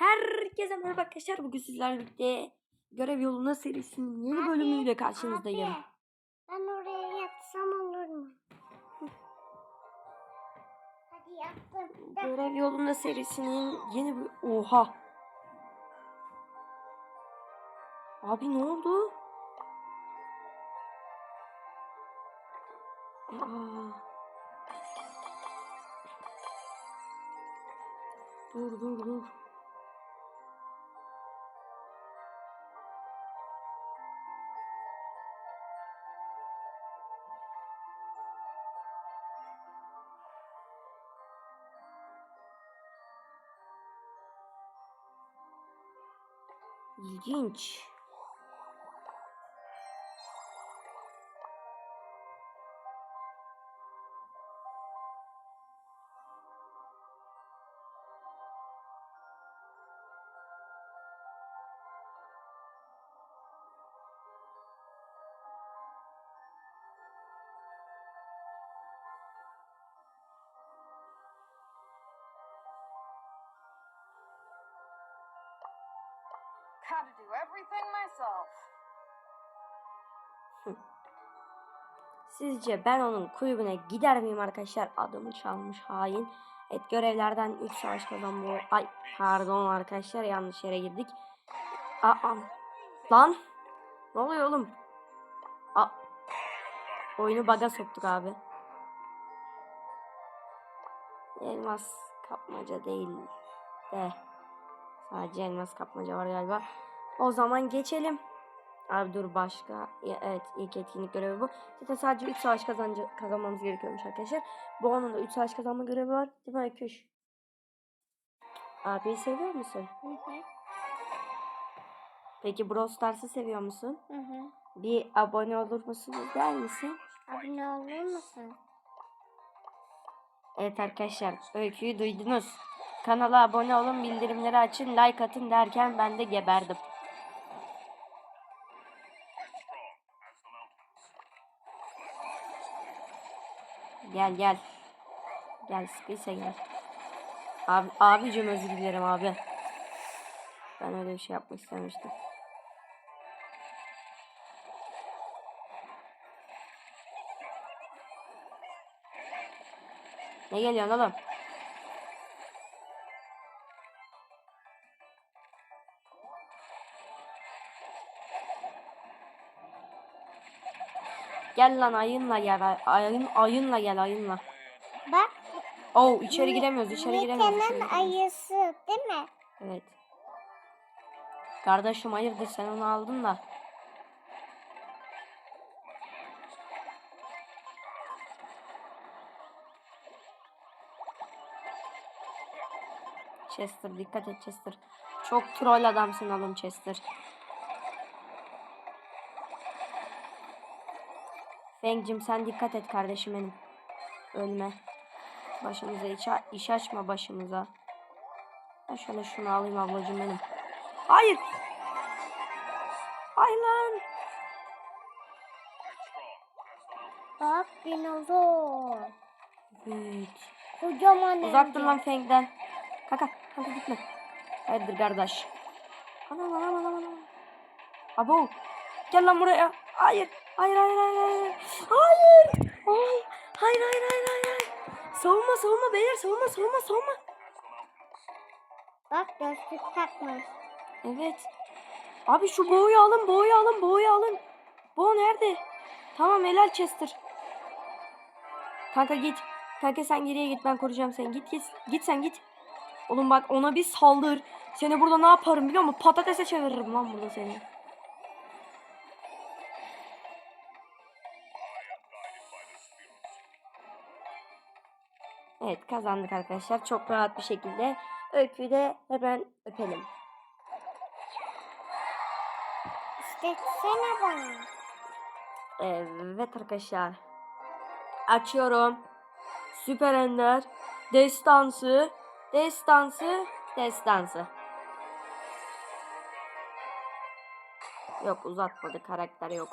Herkese merhaba arkadaşlar. Bugün sizlerle birlikte Görev Yoluna serisinin yeni bölümüyle karşınızdayım. Abi, ben oraya yatsam olur mu? Hadi yattım. Görev Yoluna serisinin yeni bir... Oha! Abi ne oldu? Aa. Dur dur dur. 你进去 Had to do everything myself. Sizce ben onun kulübüne gider miyim arkadaşlar? Adımı çalmış hain. Evet görevlerden 3 savaş kazanma. Ay pardon arkadaşlar yanlış yere girdik. Aa, lan ne oluyor oğlum? Aa, oyunu baga soktuk abi. Elmas kapmaca değil de sadece elmas kapmaca var galiba. O zaman geçelim. Abi dur başka. Evet ilk etkinlik görevi bu. Zaten sadece 3 savaş kazanca, kazanmamız gerekiyormuş arkadaşlar. Bu onun da 3 savaş kazanma görevi var. Değil mi Öyküş? Abiyi seviyor musun? Hı hı, Peki Brawl Stars'ı seviyor musun? hı hı. Bir abone olur musun der misin? Abone olur musun? Evet arkadaşlar Öykü'yü duydunuz. Kanala abone olun bildirimleri açın like atın derken ben de geberdim. Gel gel. Gel sıkıysa gel. Abi, abicim özür dilerim abi. Ben öyle bir şey yapmak istemiştim. Ne geliyorsun oğlum? Gel lan ayınla gel. ay- Ayın, ayınla gel ayınla. Bak. Oo içeri giremiyoruz içeri giremiyoruz. giremiyoruz. ayısı değil mi? Evet. Kardeşim hayırdır sen onu aldın da. Chester dikkat et Chester. Çok troll adamsın oğlum Chester. Fengcim sen dikkat et kardeşim benim. Ölme. Başımıza iş, iş açma başımıza. Ben şöyle şunu alayım ablacım benim. Hayır. Hayır lan. Bak dinozor. Evet. Kocaman Uzak dur lan Feng'den. Kaka, kaka gitme. Hayırdır kardeş. Anam anam anam anam. Abo. Gel lan buraya. Hayır. Hayır hayır hayır hayır. Hayır. Ay. Hayır hayır hayır hayır. hayır. Savunma savunma beyler savunma savunma savunma. Bak gözlük takmış. Evet. Abi şu boğuyu alın, boğuyu alın, boğuyu alın. Boğu nerede? Tamam helal Chester. Kanka git. Kanka sen geriye git ben koruyacağım seni. Git git. Git sen git. Oğlum bak ona bir saldır. Seni burada ne yaparım biliyor musun? Patatese çeviririm lan burada seni. Evet kazandık arkadaşlar. Çok rahat bir şekilde. Öyküyü de hemen öpelim. İstetsene bana. Evet arkadaşlar. Açıyorum. Süper Ender. Destansı. Destansı. Destansı. Yok uzatmadı karakter yok.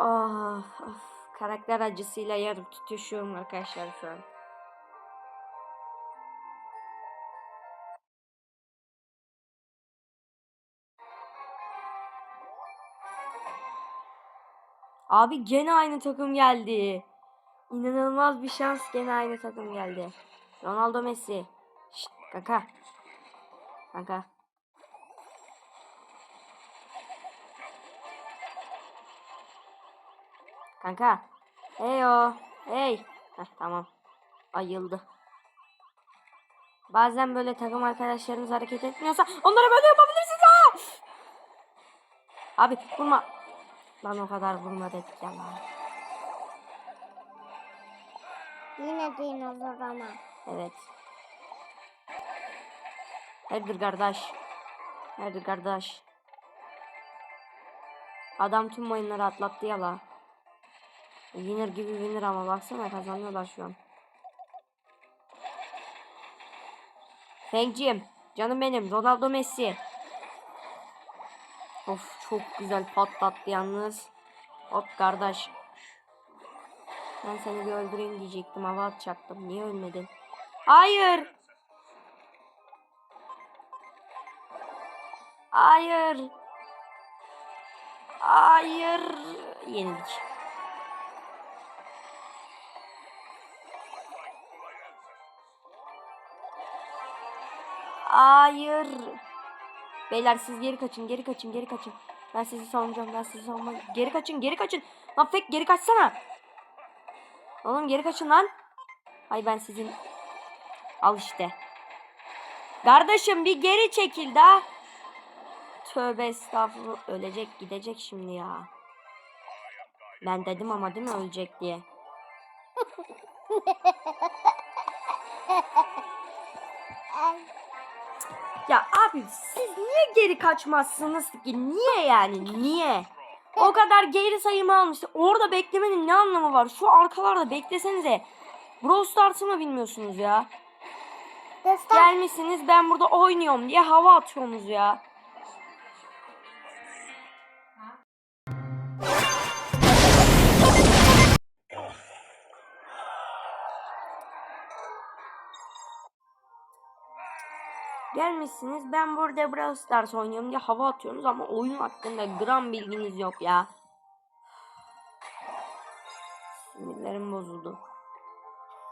Ah, of, karakter acısıyla yanıp tutuşuyorum arkadaşlar şu an. Abi gene aynı takım geldi. İnanılmaz bir şans gene aynı takım geldi. Ronaldo Messi. Şşt, kanka. Kanka. Kanka. Hey o. Hey. Heh, tamam. Ayıldı. Bazen böyle takım arkadaşlarınız hareket etmiyorsa onlara böyle yapabilirsiniz ha. Abi vurma. Lan o kadar vurma dedik ya lan. Yine dinozor ama. Evet. Nedir kardeş? Nedir kardeş? Adam tüm oyunları atlattı ya la. Winner gibi winner ama baksana kazanıyorlar şu an. Fenkciğim. Canım benim. Ronaldo Messi. Of çok güzel patlattı yalnız. Hop kardeş. Ben seni bir öldüreyim diyecektim. Hava atacaktım. Niye ölmedin? Hayır. Hayır. Hayır. Yenildik. Hayır. Beyler siz geri kaçın, geri kaçın, geri kaçın. Ben sizi savunacağım, ben sizi savunmam. Geri kaçın, geri kaçın. Lan fake geri kaçsana. Oğlum geri kaçın lan. Ay ben sizin... Al işte. Kardeşim bir geri çekil daha. Tövbe estağfurullah. Ölecek gidecek şimdi ya. Ben dedim ama değil mi ölecek diye. Ya abi siz niye geri kaçmazsınız ki? Niye yani? Niye? O kadar geri sayımı almıştı. Orada beklemenin ne anlamı var? Şu arkalarda beklesenize. Brawl Stars'ı mı bilmiyorsunuz ya? Göster. Gelmişsiniz ben burada oynuyorum diye hava atıyorsunuz ya. Gelmişsiniz ben burada Brawl Stars oynuyorum diye hava atıyorsunuz ama oyun hakkında gram bilginiz yok ya. Sinirlerim bozuldu.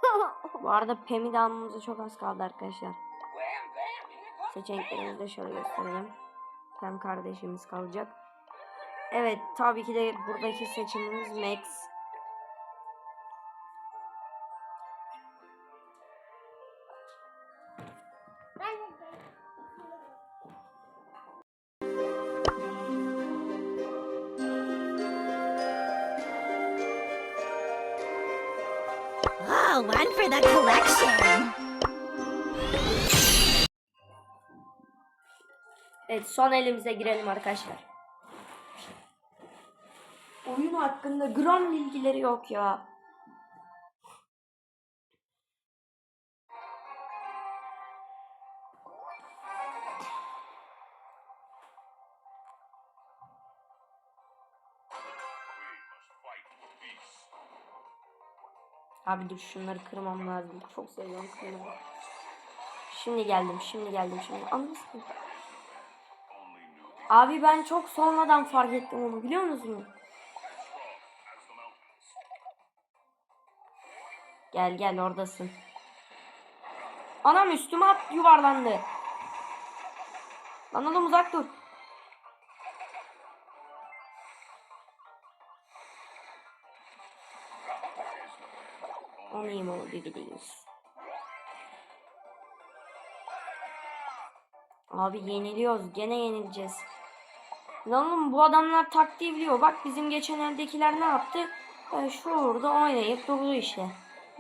Bu arada Pem'i de almamıza çok az kaldı arkadaşlar. Seçeneklerimizi de şöyle gösterelim. Pem kardeşimiz kalacak. Evet tabii ki de buradaki seçimimiz Max. One for the collection. Evet son elimize girelim arkadaşlar. Oyun hakkında gram bilgileri yok ya. Abi dur şunları kırmam lazım. Çok seviyorum kırmayı. Şimdi geldim, şimdi geldim, şimdi. Anlasın. Abi ben çok sonradan fark ettim onu biliyor musunuz? Gel gel oradasın. Anam üstüme at yuvarlandı. Lan oğlum uzak dur. Oldu gidiyoruz. Abi yeniliyoruz. Gene yenileceğiz. Lan bu adamlar taktiği biliyor. Bak bizim geçen eldekiler ne yaptı? Ee, şurada oynayıp durdu işte.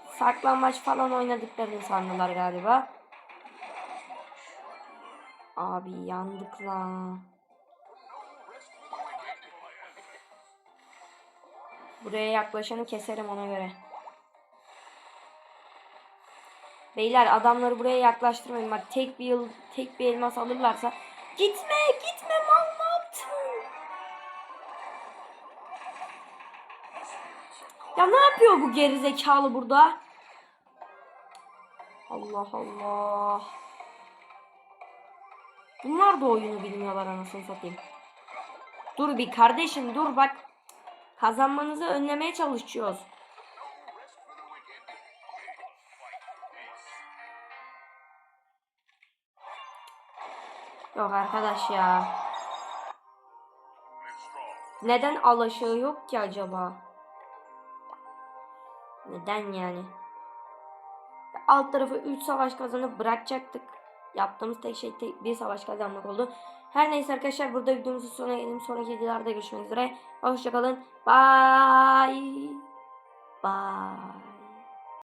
Saklambaç falan oynadıklarını sandılar galiba. Abi yandık lan. Buraya yaklaşanı keserim ona göre. Beyler adamları buraya yaklaştırmayın. Bak tek bir yıl tek bir elmas alırlarsa gitme gitme mal ne yaptın? Ya ne yapıyor bu gerizekalı burada? Allah Allah. Bunlar da oyunu bilmiyorlar anasını satayım. Dur bir kardeşim dur bak. Kazanmanızı önlemeye çalışıyoruz. Yok arkadaş ya. Neden alaşığı yok ki acaba? Neden yani? Alt tarafı 3 savaş kazanıp bırakacaktık. Yaptığımız tek şey tek bir savaş kazanmak oldu. Her neyse arkadaşlar burada videomuzun sonuna gelelim. Sonraki videolarda görüşmek üzere. Hoşçakalın. Bye. Bye.